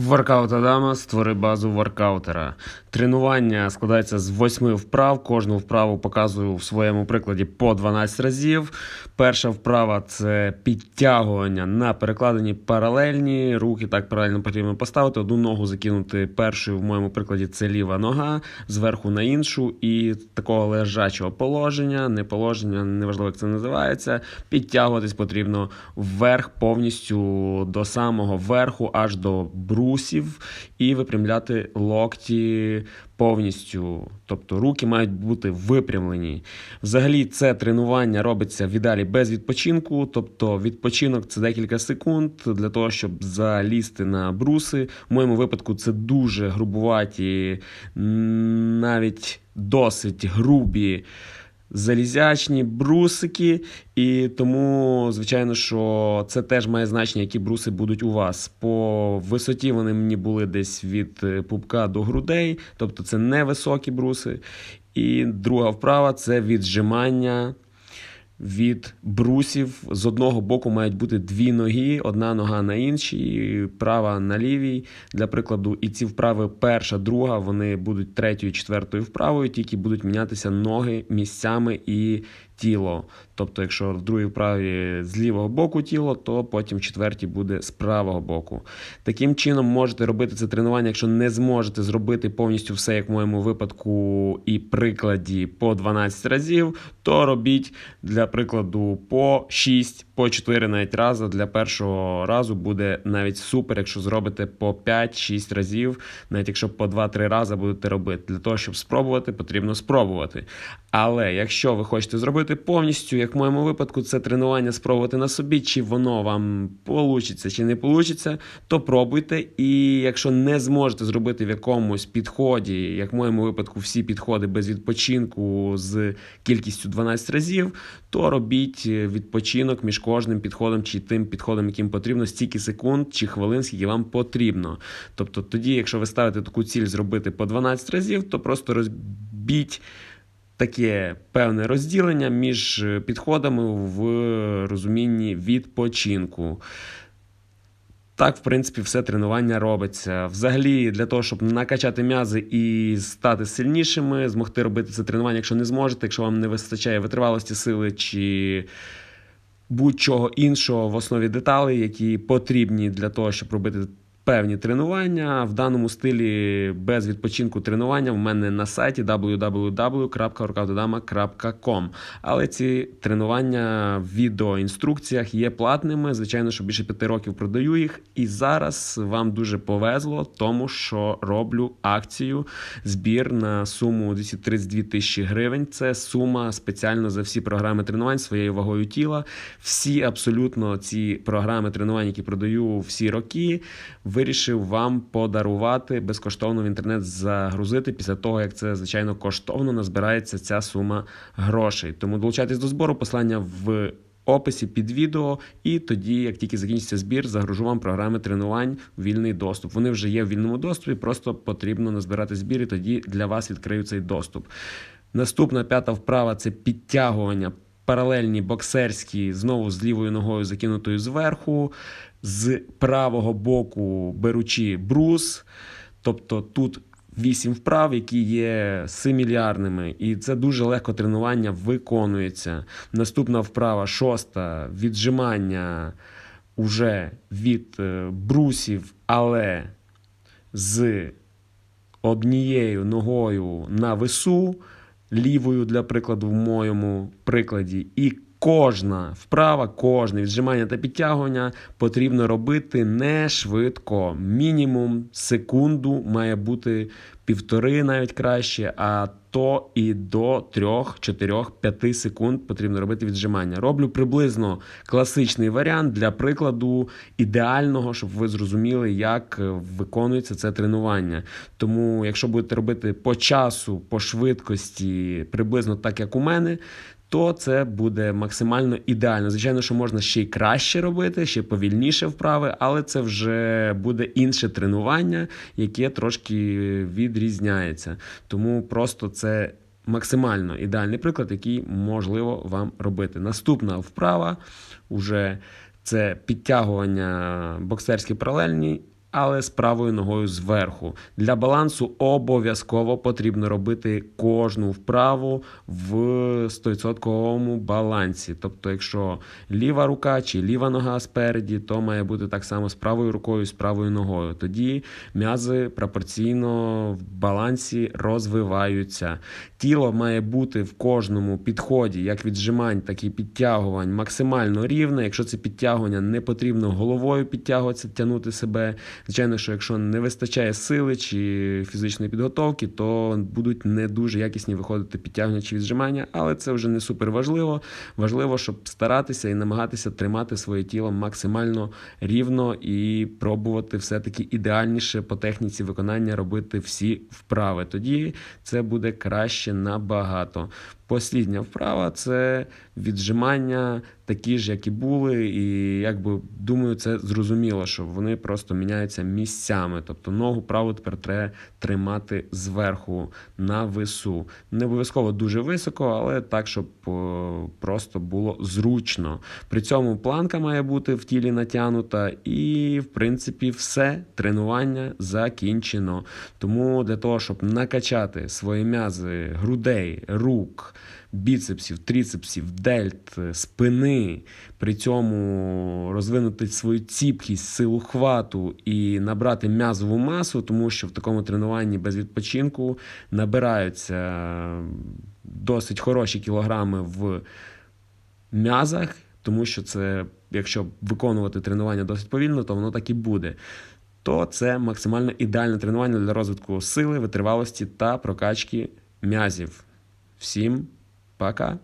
Воркаут Адама створи базу воркаутера. Тренування складається з восьми вправ. Кожну вправу показую в своєму прикладі по 12 разів. Перша вправа це підтягування на перекладені паралельні. Руки так паралельно потрібно поставити. Одну ногу закинути першою в моєму прикладі це ліва нога, зверху на іншу, і такого лежачого положення, не положення, неважливо, як це називається. Підтягуватись потрібно вверх повністю до самого верху, аж до брусів, і випрямляти локті повністю. Тобто руки мають бути випрямлені. Взагалі, це тренування робиться в ідеалі без відпочинку. Тобто, відпочинок це декілька секунд для того, щоб залізти на бруси. В моєму випадку це дуже грубуваті, навіть досить грубі залізячні брусики, і тому, звичайно, що це теж має значення, які бруси будуть у вас. По висоті вони мені були десь від е, пупка до грудей, тобто це невисокі бруси. І друга вправа це віджимання. Від брусів з одного боку мають бути дві ноги, одна нога на іншій, права на лівій. Для прикладу, і ці вправи перша, друга, вони будуть третьою, четвертою вправою, тільки будуть мінятися ноги місцями і тіло. Тобто, якщо в другій вправі з лівого боку тіло, то потім в четвертій буде з правого боку. Таким чином, можете робити це тренування, якщо не зможете зробити повністю все, як в моєму випадку, і прикладі по 12 разів, то робіть для прикладу по 6, по 4 навіть рази. Для першого разу буде навіть супер, якщо зробите по 5-6 разів, навіть якщо по 2-3 рази будете робити. Для того, щоб спробувати, потрібно спробувати. Але якщо ви хочете зробити повністю, як в моєму випадку, це тренування спробувати на собі, чи воно вам получиться, чи не получиться, то пробуйте. І якщо не зможете зробити в якомусь підході, як в моєму випадку, всі підходи без відпочинку з кількістю 12 разів, то робіть відпочинок між кожним підходом чи тим підходом, яким потрібно, стільки секунд чи хвилин, скільки вам потрібно. Тобто, тоді, якщо ви ставите таку ціль зробити по 12 разів, то просто розбіть таке певне розділення між підходами в розумінні відпочинку. Так, в принципі, все тренування робиться. Взагалі, для того, щоб накачати м'язи і стати сильнішими, змогти робити це тренування, якщо не зможете, якщо вам не вистачає витривалості сили чи будь-чого іншого в основі деталей, які потрібні для того, щоб робити певні тренування. В даному стилі без відпочинку тренування в мене на сайті www.workoutodama.com. Але ці тренування в відеоінструкціях є платними. Звичайно, що більше п'яти років продаю їх. І зараз вам дуже повезло, тому що роблю акцію збір на суму 232 тисячі гривень. Це сума спеціально за всі програми тренувань своєю вагою тіла. Всі абсолютно ці програми тренувань, які продаю всі роки вирішив вам подарувати безкоштовно в інтернет загрузити після того, як це звичайно коштовно назбирається ця сума грошей. Тому долучайтесь до збору, послання в. Описі під відео, і тоді, як тільки закінчиться збір, загружу вам програми тренувань вільний доступ. Вони вже є в вільному доступі, просто потрібно назбирати збір, і тоді для вас відкрию цей доступ. Наступна п'ята вправа це підтягування паралельні боксерські, знову з лівою ногою закинутою зверху, з правого боку беручи брус. Тобто тут вісім вправ, які є семільярними, і це дуже легко тренування виконується. Наступна вправа шоста віджимання уже від е, брусів, але з однією ногою на весу лівою, для прикладу, в моєму прикладі, і кожна вправа, кожне віджимання та підтягування потрібно робити не швидко. Мінімум секунду має бути півтори, навіть краще, а то і до 3, 4, 5 секунд потрібно робити віджимання. Роблю приблизно класичний варіант для прикладу ідеального, щоб ви зрозуміли, як виконується це тренування. Тому, якщо будете робити по часу, по швидкості, приблизно так, як у мене, то це буде максимально ідеально. Звичайно, що можна ще й краще робити, ще повільніше вправи, але це вже буде інше тренування, яке трошки відрізняється. Тому просто це максимально ідеальний приклад, який можливо вам робити. Наступна вправа вже це підтягування боксерські паралельні але з правою ногою зверху. Для балансу обов'язково потрібно робити кожну вправу в 100% балансі. Тобто, якщо ліва рука чи ліва нога спереді, то має бути так само з правою рукою, з правою ногою. Тоді м'язи пропорційно в балансі розвиваються. Тіло має бути в кожному підході, як віджимань, так і підтягувань, максимально рівне. Якщо це підтягування, не потрібно головою підтягуватися, тягнути себе. Звичайно, що якщо не вистачає сили чи фізичної підготовки, то будуть не дуже якісні виходити підтягування чи віджимання, але це вже не супер важливо. Важливо, щоб старатися і намагатися тримати своє тіло максимально рівно і пробувати все-таки ідеальніше по техніці виконання робити всі вправи. Тоді це буде краще набагато. Послідня вправа це віджимання, такі ж, як і були, і якби думаю, це зрозуміло, що вони просто міняються місцями. Тобто ногу праву тепер треба тримати зверху на вису. Не обов'язково дуже високо, але так, щоб просто було зручно. При цьому планка має бути в тілі натягнута, і в принципі все тренування закінчено. Тому для того, щоб накачати свої м'язи грудей, рук біцепсів, тріцепсів, дельт, спини, при цьому розвинути свою ціпкість, силу хвату і набрати м'язову масу, тому що в такому тренуванні без відпочинку набираються досить хороші кілограми в м'язах, тому що це, якщо виконувати тренування досить повільно, то воно так і буде. То це максимально ідеальне тренування для розвитку сили, витривалості та прокачки м'язів. Всім пока!